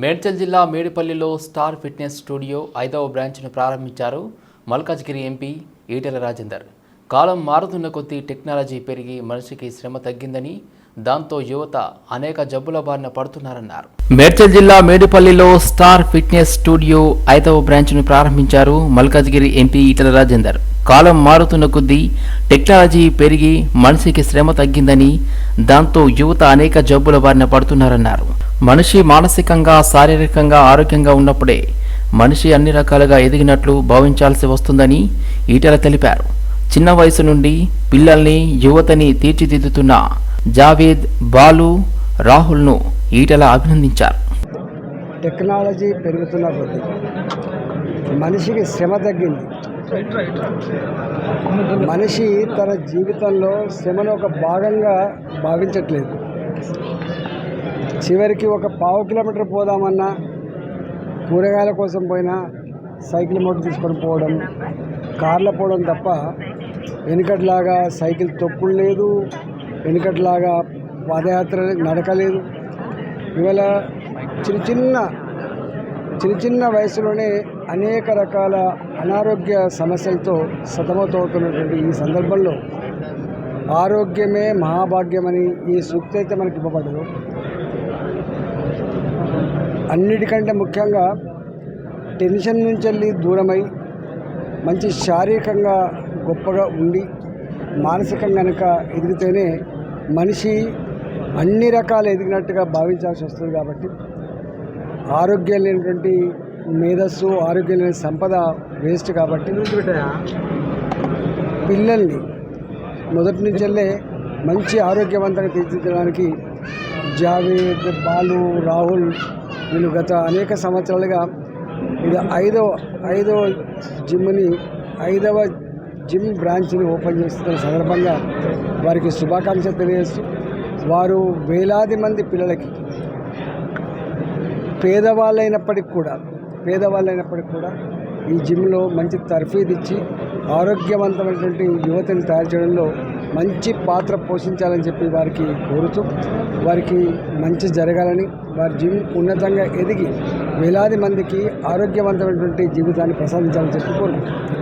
మేడ్చల్ జిల్లా మేడిపల్లిలో star fitness studio ఐదవ బ్రాంచ్ను ప్రారంభించారు మల్కాజ్గిరి ఎంపీ ఈటెల రాజేందర్. కాలం మారుతున్న కొద్దీ టెక్నాలజీ పెరిగి మనిషికి శ్రమ తగ్గిందని దాంతో యువత అనేక జబ్బుల బారిన పడుతున్నారన్నారు. మేడ్చల్ జిల్లా మేడిపల్లిలో స్టార్ ఫిట్నెస్ స్టూడియో ఐదవ బ్రాంచ్ను ప్రారంభించారు మల్కాజ్గిరి ఎంపీ ఈటెల రాజేందర్. కాలం మారుతున్న కొద్దీ టెక్నాలజీ పెరిగి మనిషికి శ్రమ తగ్గిందని దాంతో యువత అనేక జబ్బుల బారిన పడుతున్నారన్నారు. మనిషి మానసికంగా శారీరకంగా ఆరోగ్యంగా ఉన్నప్పుడే మనిషి అన్ని రకాలుగా ఎదిగినట్లు భావించాల్సి వస్తుందని ఈటల తెలిపారు. చిన్న వయసు నుండి పిల్లల్ని యువతని తీర్చిదిద్దుతున్న జావేద్ బాలు రాహుల్ను ఈటల అభినందించారు. టెక్నాలజీ పెరుగుతున్న కొద్దీ మనిషికి శ్రమ తగ్గింది. మనిషి తన జీవితంలో శ్రమను ఒక భాగంగా భావించట్లేదు. చివరికి ఒక పావు కిలోమీటర్ పోదామన్నా కూరగాయల కోసం పోయినా సైకిల్ మోటార్ తీసుకొని పోవడం కార్లో పోవడం తప్ప వెనుకట్లాగా సైకిల్ తొక్కులు లేదు వెనుకట్లాగా పాదయాత్ర నడకలేదు. ఇవాళ చిన్న చిన్న చిన్న చిన్న వయసులోనే అనేక రకాల అనారోగ్య సమస్యలతో సతమతమవుతున్నటువంటి ఈ సందర్భంలో ఆరోగ్యమే మహాభాగ్యమని ఈ సూక్తి అయితే మనకి ఇవ్వబడదు అన్నిటికంటే ముఖ్యంగా టెన్షన్ నుంచి వెళ్ళి దూరమై మంచి శారీరకంగా గొప్పగా ఉండి మానసికంగా కనుక ఎదిగితేనే మనిషి అన్ని రకాలు ఎదిగినట్టుగా భావించాల్సి వస్తుంది కాబట్టి ఆరోగ్యం లేనటువంటి మేధస్సు ఆరోగ్యం లేని సంపద వేస్ట్ కాబట్టి పిల్లల్ని మొదటి నుంచి వెళ్ళే మంచి ఆరోగ్యవంతంగా తీర్చిదిద్దడానికి జావేద్ బాలు రాహుల్ వీళ్ళు గత అనేక సంవత్సరాలుగా ఇది ఐదవ ఐదవ జిమ్ని ఐదవ జిమ్ బ్రాంచ్ని ఓపెన్ చేస్తున్న సందర్భంగా వారికి శుభాకాంక్షలు తెలియజేస్తూ వారు వేలాది మంది పిల్లలకి పేదవాళ్ళైనప్పటికి కూడా పేదవాళ్ళైనప్పటికి కూడా ఈ జిమ్లో మంచి తర్ఫీదిచ్చి ఆరోగ్యవంతమైనటువంటి యువతని తయారు చేయడంలో మంచి పాత్ర పోషించాలని చెప్పి వారికి కోరుతూ వారికి మంచి జరగాలని వారి జీవి ఉన్నతంగా ఎదిగి వేలాది మందికి ఆరోగ్యవంతమైనటువంటి జీవితాన్ని ప్రసాదించాలని చెప్పి కోరుకుంటున్నాను